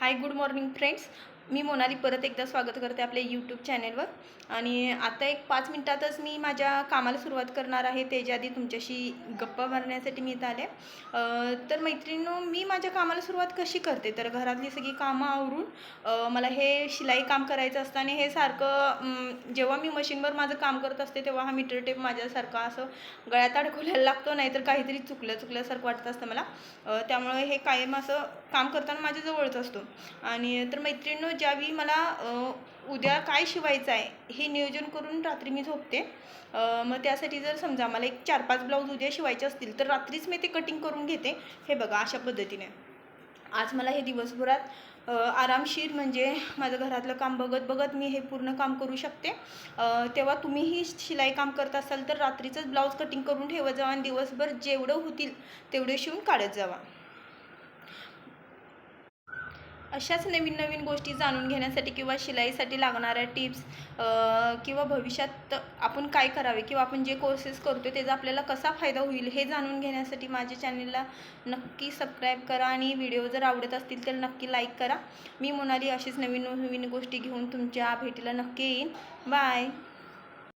हाय good morning friends मी मोनाली परत एकदा स्वागत करते आपल्या यूट्यूब चॅनेलवर आणि आता एक पाच मिनटातच मी माझ्या कामाला सुरुवात करणार आहे. त्याच्या आधी तुमच्याशी गप्पा मारण्यासाठी मी इथं आले. तर मैत्रिणीनो मी माझ्या कामाला सुरुवात कशी करते? तर घरातली सगळी कामं आवरून मला हे शिलाई काम करायचं असतं आणि हे सारखं जेव्हा मी मशीनवर माझं काम करत असते तेव्हा हा मीटर टेप माझ्यासारखा असं गळ्यात अडकवलेला लागतो नाहीतर काहीतरी चुकलं चुकल्यासारखं वाटत असतं मला. त्यामुळे हे कायम असं काम करताना माझ्याजवळच असतो. आणि तर मैत्रिणीनं ज्यावेळी मला उद्या काय शिवायचं आहे हे नियोजन करून रात्री मी झोपते. मग त्यासाठी जर समजा मला एक चार पाच ब्लाऊज उद्या शिवायचे असतील तर रात्रीच मी ते कटिंग करून घेते. हे बघा अशा पद्धतीने. आज मला हे दिवसभरात आरामशीर म्हणजे माझं घरातलं काम बघत बघत मी हे पूर्ण काम करू शकते. तेव्हा तुम्हीही शिलाई काम करत असाल तर रात्रीचंच ब्लाऊज कटिंग करून ठेवत जावा आणि दिवसभर जेवढं होतील तेवढे शिवून काढत जावा. अशाच नवीन नवीन गोष्टी जाणून घेण्यासाठी किंवा शिलाईसाठी लागणाऱ्या टिप्स किंवा भविष्यात आपण काय करावे किंवा आपण जे कोर्सेस करतो त्याचा आपल्याला कसा फायदा होईल हे जाणून घेण्यासाठी माझ्या चॅनलला नक्की सबस्क्राईब करा आणि व्हिडिओ जर आवडत असतील तर नक्की लाईक करा. मी मोनाली अशीच नवीन नवीन गोष्टी घेऊन तुमच्या भेटीला नक्की येईन. बाय